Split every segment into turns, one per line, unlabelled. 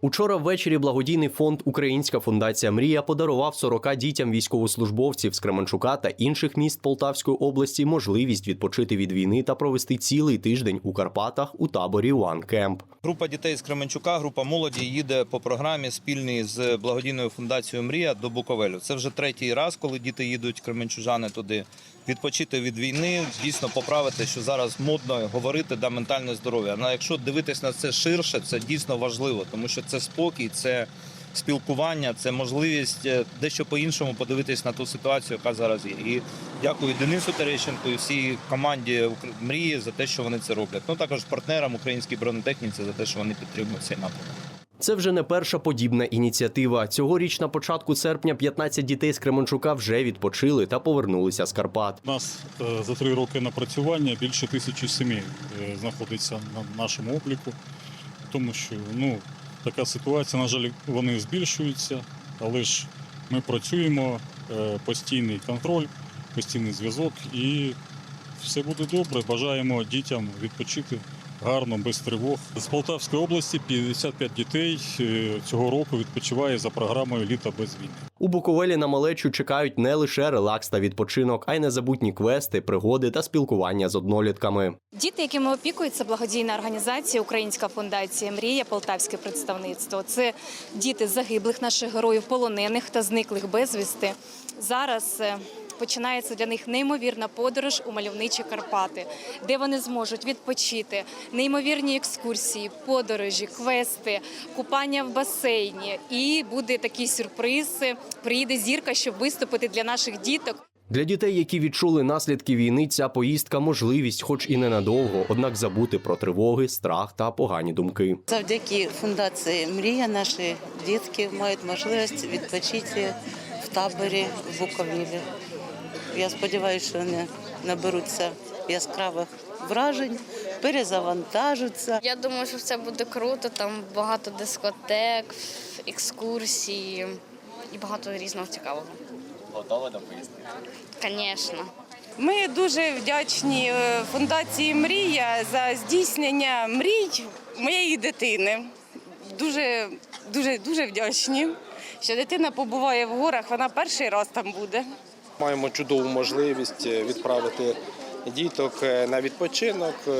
Учора ввечері благодійний фонд Українська фундація Мрія подарував 40 дітям військовослужбовців з Кременчука та інших міст Полтавської області можливість відпочити від війни та провести цілий тиждень у Карпатах у таборі One Camp.
Група дітей з Кременчука, група молоді їде по програмі спільній з благодійною фундацією Мрія до Буковелю. Це вже третій раз, коли діти їдуть кременчужани туди. Відпочити від війни, дійсно поправити, що зараз модно говорити да ментальне здоров'я. Але якщо дивитись на це ширше, це дійсно важливо, тому що це спокій, це спілкування, це можливість е, дещо по-іншому подивитись на ту ситуацію, яка зараз є. І дякую Денису Терещенку і всій команді «Укр- мрії за те, що вони це роблять. Ну також партнерам українській бронетехніці за те, що вони підтримують цей напрямок.
Це вже не перша подібна ініціатива. Цьогоріч на початку серпня 15 дітей з Кременчука вже відпочили та повернулися з Карпат.
У нас е, за три роки напрацювання більше тисячі сімей е, знаходиться на нашому обліку, тому що ну, така ситуація, на жаль, вони збільшуються, але ж ми працюємо, е, постійний контроль, постійний зв'язок і все буде добре. Бажаємо дітям відпочити гарно, без тривог. З Полтавської області 55 дітей е, цього року відпочиває за програмою Літа без війни.
У Буковелі на малечу чекають не лише релакс та відпочинок, а й незабутні квести, пригоди та спілкування з однолітками.
Діти, якими опікується благодійна організація Українська фундація Мрія, Полтавське представництво. Це діти загиблих наших героїв, полонених та зниклих безвісти. Зараз е, починається для них неймовірна подорож у мальовничі Карпати, де вони зможуть відпочити, неймовірні екскурсії, подорожі, квести, купання в басейні. І буде такий сюрприз. Приїде зірка, щоб виступити для наших діток.
Для дітей, які відчули наслідки війни, ця поїздка можливість, хоч і ненадовго, однак забути про тривоги, страх та погані думки.
Завдяки фундації Мрія наші дітки мають можливість відпочити в таборі в Буковілі. Я сподіваюся, що вони наберуться яскравих вражень, перезавантажаться.
Я думаю, що це буде круто. Там багато дискотек, екскурсії і багато різного цікавого.
Готова до поїздки?
Звісно.
Ми дуже вдячні е, фундації Мрія за здійснення мрій моєї дитини. Дуже, дуже, дуже вдячні, що дитина побуває в горах. Вона перший раз там буде.
Маємо чудову можливість е, відправити діток е, на відпочинок е,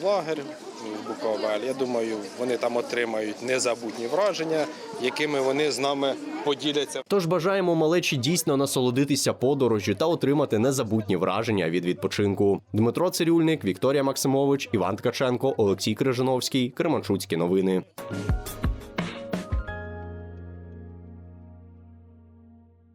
в лагер в Буковель. Я думаю, вони там отримають незабутні враження, якими вони з нами поділяться.
Тож бажаємо малечі дійсно насолодитися подорожю та отримати незабутні враження від відпочинку. Дмитро Цирюльник, Вікторія Максимович, Іван Ткаченко, Олексій Крижановський, Кременчуцькі новини.